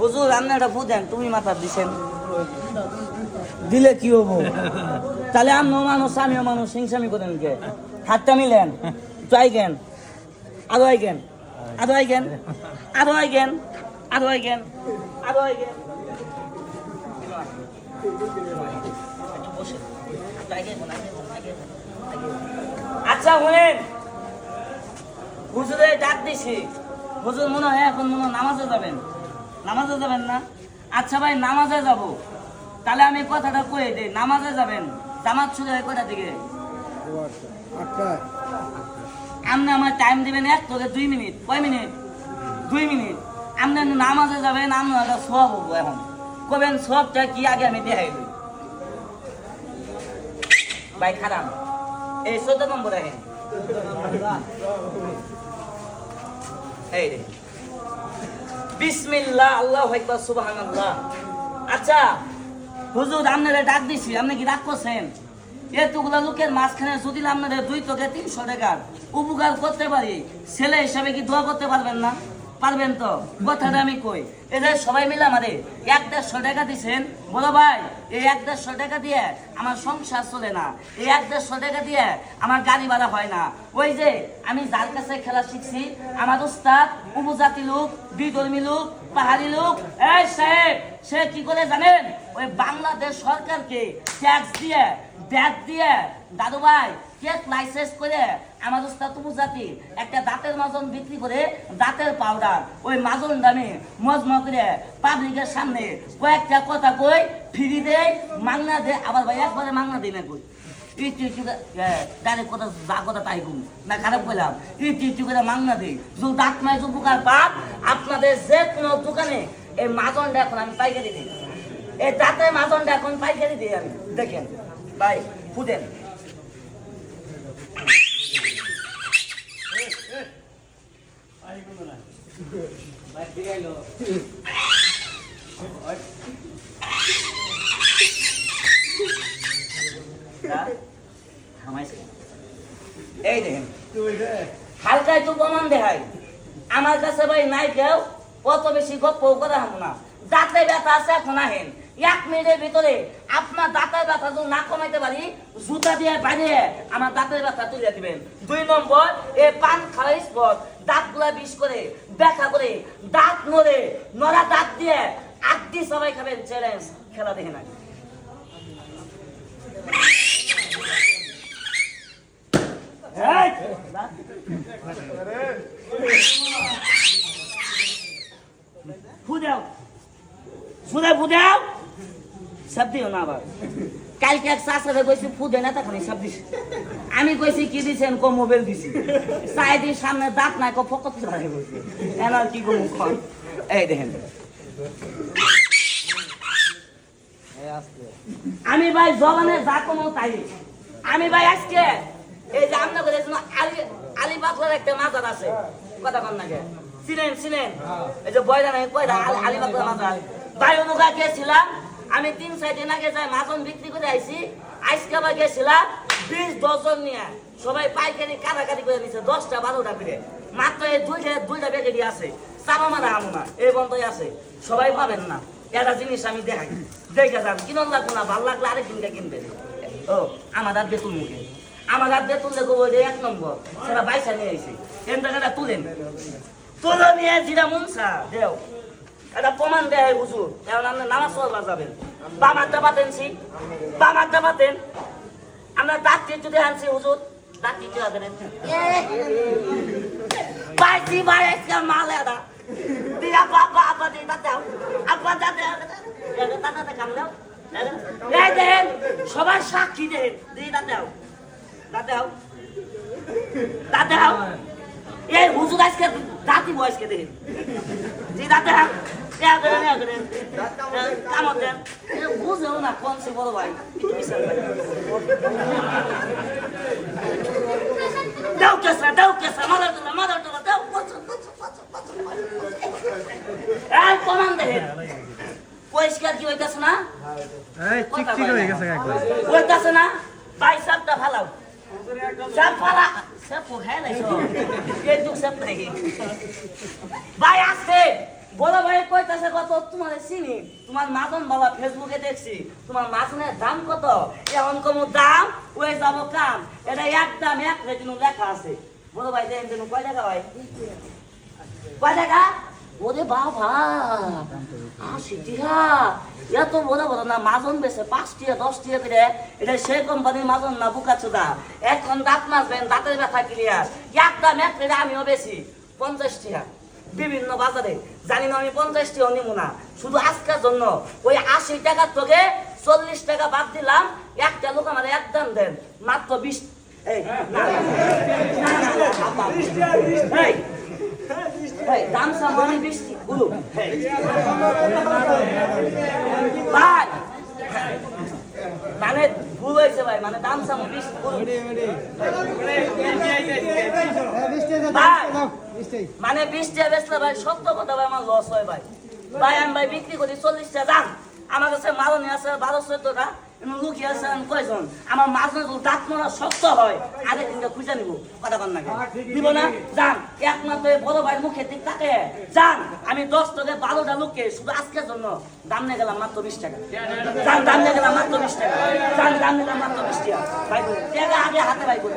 হুজুর, আপনি একটা দেন, তুমি মাথা দিছেন। দিলে কি হব? তাহলে আমিও মানুষ আমিও মানুষ, হিংসামি করেন কে? হাতটা মিলেন চাই কেন আরও আইকেন আরও আইকেন আরও আইকেন আরও আইকেন আরও আইকেন আচ্ছা শুনেন। হুজুরে ডাক দিছি। হুজুর মনে হয় এখন মনে নামাজে যাবেন। নামাজে যাবেন না? আচ্ছা ভাই, নামাজে যাব। তাহলে আমি কথাটা কয়ে দিই নামাজে যাবেন? জামাত শুরু হয় কয়টা থেকে? আপনি আমার টাইম দিবেন এক থেকে দুই মিনিট। কয় মিনিট? দুই মিনিট। আপনি নামাজে যাবেন, আপনার সব হব এখন। কবেন সবটা কি আগে আমি দেখাই দিই। ভাই, খারাপ। এই চোদ্দ নম্বর এই রে। বিসমিল্লাহ, আল্লাহ আকবার, সুবহানাল্লাহ। আচ্ছা হুজুর, আপনারা ডাক দিছি, আপনি কি ডাক করছেন? এতগুলা লোকের মাঝখানে যদি আপনারা দুই থেকে তিনশো টাকার উপকার করতে পারি, ছেলে হিসাবে কি দোয়া করতে পারবেন না? পারবেন তো? কথাটা আমি কই। এদের সবাই মিলে আমাদের এক দেড়শো টাকা দিচ্ছেন বলো ভাই, এই এক দেড়শো টাকা দিয়ে আমার সংসার চলে না। এই এক দেড়শো টাকা দিয়ে আমার গাড়ি ভাড়া হয় না। ওই যে আমি যার কাছে খেলা শিখছি, আমার উস্তাদ, উপজাতি লোক, বিধর্মী লোক, পাহাড়ি লোক, এই সাহেব সে কি করে জানেন? ওই বাংলাদেশ সরকারকে ট্যাক্স দিয়ে ব্যাগ দিয়ে, দাদু ভাই কেক লাইসেন্স করে আমার উস্তাদ উপজাতি একটা দাঁতের মাজন বিক্রি করে দাঁতের পাউডার ওই মাজন দামে মজমা করে পাবলিকের সামনে কয়েকটা কথা কই ফ্রি দেয় মাংনা দেয়, আবার ভাই একবারে মাংনা দেয় না কই? না, খারাপ করে মাংনা দেই দাঁত আপনাদের যে কোনো দোকানে এই মাজনটা এখন আমি পাইকারি দিই। এই দাঁতের মাজনটা এখন পাইকারি দিই আমি। দেখেন, ভাই ফুটেন এই দেখেন হালকা একটু প্রমাণ দেখাই। আমার কাছে ভাই নাই কেউ। কত বেশি গপ্প করে হাম না। দাঁতে ব্যথা আছে এখন আহেন। এক মিনিটের ভিতরে আপনার দাঁতের ব্যথা যদি না কমাইতে পারি জুতা দিয়ে বাড়িয়ে আমার দাঁতের ব্যথা তুলে দিবেন। দুই নম্বর এ পান খাওয়ার স্পট। দাঁতগুলা বিষ করে ব্যথা করে দাঁত নড়ে নড়া দাঁত দিয়ে আটটি সবাই খাবেন চ্যালেঞ্জ খেলা দেখে না এই! ফুদাও ফুদে ফুদাও। সব দিও না আবার। কালকে এক চাষারে কইছি, ফুদে না তখন সব দিছি। আমি কইছি, কি দিছেন? কো, মোবাইল দিছি। সাইডের সামনে দাঁত নাই, কো, ফকত ধরে কইছি এনার কি কমু খন এই দেখেন। আমি ভাই জবানে যা কোনো তাই। আমি ভাই আজকে এই যে আপনার করে আলি আলি বাকলার একটা মাজার আছে। কথা কন নাকি চিনেন চিনেন? এই যে বয়রা নাই কয়টা আলি- বাকলার মাজার অনুগা গেছিলাম। আমি তিন, চার দিন আগে যাই মাজন বিক্রি করে আইছি। আজকে আবার গেছিলাম বিশ দশজন নিয়ে। সবাই পাইকারি কাটাকাটি করে দিচ্ছে দশটা, বারোটা করে। মাত্র এই দুইটা দুইটা প্যাকেটই আছে। চাপা মারা আমু না, এই বন্ধই আছে। সবাই পাবেন না। একটা জিনিস আমি দেখাই। দেখে যান কিনন লাগবো না? ভালো লাগলে আরেক দিনটা কিনবে ও, আমার আর বেতুল মুখে আমার আর বেতুল দেখব যে এক নম্বর। সেটা বাইসা নিয়ে এসে এন টাকাটা তুলেন। তুলে নিয়ে যেটা মুনসা, দেও। এটা প্রমাণ দেয় হুজুর। এখন আপনি নামাজ পড়বা যাবেন। বামারটা পাতেন সি বামারটা পাতেন আমরা দাঁত দিয়ে যদি আনছি হুজুর, দাঁত দিতে হবে না। পাইছি ভাই, আজকে মাল এটা দিয়া বাবা আপা দিয়ে দাঁত দাও। আপা দাঁত দাও। দাঁত দাঁত কাম দাও। এই দেখেন সবার সাক্ষী দেখেন দিয়ে দাঁত দাও। দাঁত দাও। দাঁত দাও। এই হুজুর আজকে দাঁতি বয়সকে দেখেন জি দাঁত দাও। কামত দেন বুঝেও না কোন সে বড় ভাই দাও কেসা দাও কেসা মাদার তোলা মাদার তোলা দাও এই প্রমাণ দেখেন পরিষ্কার কি হইতাছে না চিকচিক হয়ে গেছে একবার হইতাছে না ভাই সাপটা ফালাও সাপ ফালা সাপ পোখায় নাই দুঃখ সাপ নাই ভাই আসছে বড় ভাই কইতাছে কত? তোমার চিনি? তোমার মাজন বাবা ফেসবুকে দেখছি। তোমার মাছনের দাম কত? এখন কম দাম, ওই যাব কাম। এটা এক দাম, এক রেটিনো লেখা আছে। বড় ভাই দেন দেন কয় টাকা ভাই কয় টাকা? ওরে বাবা, আশি টিহা। এত বড় বড় না, মাজন বেছে পাঁচ টিয়া দশ টিয়া করে। এটা সেই কোম্পানির মাজন না, বুকা চোদা। এখন দাঁত মাছবেন দাঁতের ব্যথা ক্লিয়ার এক দাম, এক রেটে আমিও বেশি পঞ্চাশ টিয়া বিভিন্ন বাজারে জানি না আমি পঞ্চাশ টিয়া নিব না শুধু আজকের জন্য ওই আশি টাকার তোকে চল্লিশ টাকা বাদ দিলাম একটা লোক আমার এক দাম দেন মাত্র বিশ দাম মানে বৃষ্টি গুরু ভাই মানে ভুল হয়েছে ভাই মানে দাম সাম বৃষ্টি ভাই মানে বিশ টাকা বেচলে ভাই সত্য কথা ভাই আমার লস হয় ভাই। ভাই আমি ভাই বিক্রি করি চল্লিশ টাকা দাম। আমার কাছে মালনি আছে বারো চোদ্দটা লুকি আছে আমি কয়জন? আমার মাঝে দাঁত মারা শক্ত হয় আগে দিনটা খুঁজে নিব কথা কন? নাকি দিব না? যান একমাত্র বড় ভাই মুখে দিক তাকে। যান আমি দশ টাকা বারোটা লোককে শুধু আজকের জন্য দাম নিয়ে গেলাম মাত্র বিশ টাকা। যান দাম নিয়ে গেলাম মাত্র বিশ টাকা। যান দাম নিলাম মাত্র বিশ টাকা। ভাই টাকা আগে হাতে ভাই বলে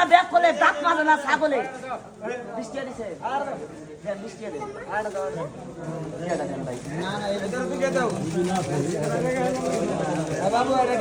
না ব্যাগ করলে দাঁত মাজে না ছাগলে। বৃষ্টি দিছে। বাবু এটা